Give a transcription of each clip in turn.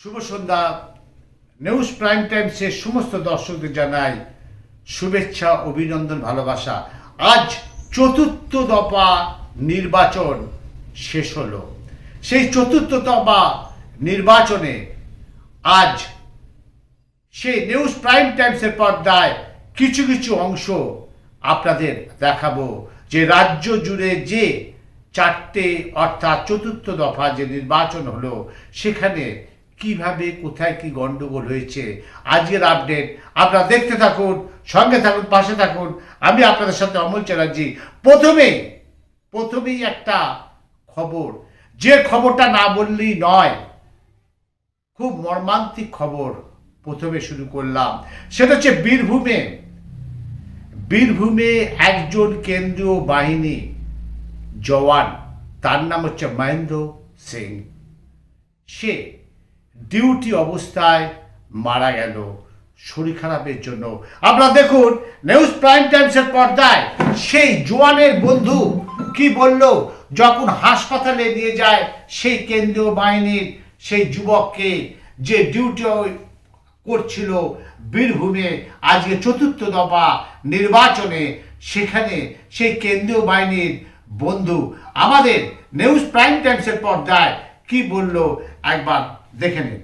শুভ সন্ধ্যা। News prime টাইমসের সমস্ত দর্শকদের জানাই শুভেচ্ছা, অভিনন্দন, ভালোবাসা। আজ চতুর্থ দফা নির্বাচন শেষ হলো। সেই চতুর্থ দফা নির্বাচনে আজ সেই নিউজ প্রাইম টাইমসের পর্দায় কিছু কিছু অংশ আপনাদের দেখাবো। যে রাজ্য জুড়ে যে চারটে অর্থাৎ চতুর্থ দফা যে নির্বাচন হলো, সেখানে কীভাবে, কোথায় কি গন্ডগোল হয়েছে, আজকের আপডেট আপনারা দেখতে থাকুন, সঙ্গে থাকুন, পাশে থাকুন। আমি আপনাদের সাথে অমল চ্যাটার্জি। প্রথমেই প্রথমেই একটা খবর। যে খবরটা না বললেই নয়, খুব মর্মান্তিক খবর প্রথমে শুরু করলাম। সেটা হচ্ছে বীরভূমে। বীরভূমে একজন কেন্দ্রীয় বাহিনী জওয়ান, তার নাম হচ্ছে মহেন্দ্র সিং। সে ডিউটি অবস্থায় মারা গেল। শরীর খারাপের জন্য। আপনারা দেখুন, নিউজ প্রাইম টাইমসের পর্দায় সেই জোয়ানের বন্ধু কি বলল? যখন হাসপাতালে নিয়ে যায় সেই কেন্দ্রীয় বাহিনীর সেই যুবককে যে ডিউটি করছিল বীরভূমে, আজকে চতুর্থ দফা নির্বাচনে, সেখানে সেই কেন্দ্রীয় বাহিনীর বন্ধু। আমাদের নিউজ প্রাইম টাইমসের পর্দায় কি বলল? একবার দেখে নিন।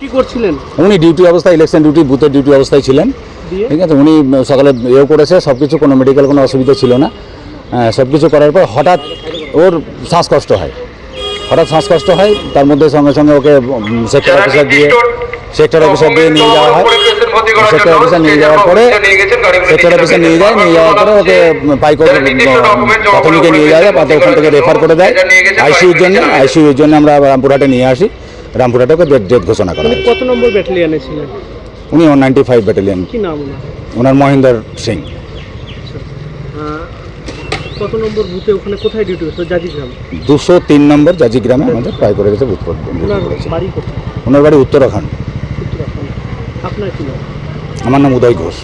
কি করছিলেন? উনি ডিউটি অবস্থায় ইলেকশন ডিউটি বুথের ডিউটি অবস্থায় ছিলেন। ঠিক আছে উনি সকালে ইয়ে করেছে সব কিছু কোনো মেডিকেল কোনো অসুবিধা ছিল না। সব কিছু করার পর হঠাৎ ওর শ্বাসকষ্ট হয়। হঠাৎ শ্বাসকষ্ট হয় তার মধ্যে সঙ্গে সঙ্গে ওকে সেক্টর অফিসার দিয়ে সেক্টর অফিসার দিয়ে নিয়ে যাওয়া হয়। সেক্টর অফিসার নিয়ে যাওয়ার পরে সেক্টর অফিসার নিয়ে যায় নিয়ে যাওয়ার পরে ওকে পাইকো প্রাথমিকে নিয়ে যাওয়া যায় পাতে ওখান থেকে রেফার করে দেয়। আইসিউর জন্য আইসিউর জন্য আমরা রামপুরহাটে নিয়ে আসি। রামপুরহাটে ওকে ডেট ঘোষণা করা কত নম্বর ব্যাটালিয়ানে ছিলেন? উনি ওয়ান নাইনটি ফাইভ ব্যাটালিয়ন কি নাম ওনার? মহেন্দ্র সিং। কত নম্বর বুথে ওখানে কোথায় ডিউটি করতো জাজিগ্রাম। দুশো তিন নম্বর জাজি গ্রামে আমাদের প্রায় করে গেছে বুথ ওনার বাড়ি উত্তরাখণ্ড। আপনার কি নাম? আমার নাম উদয় ঘোষ।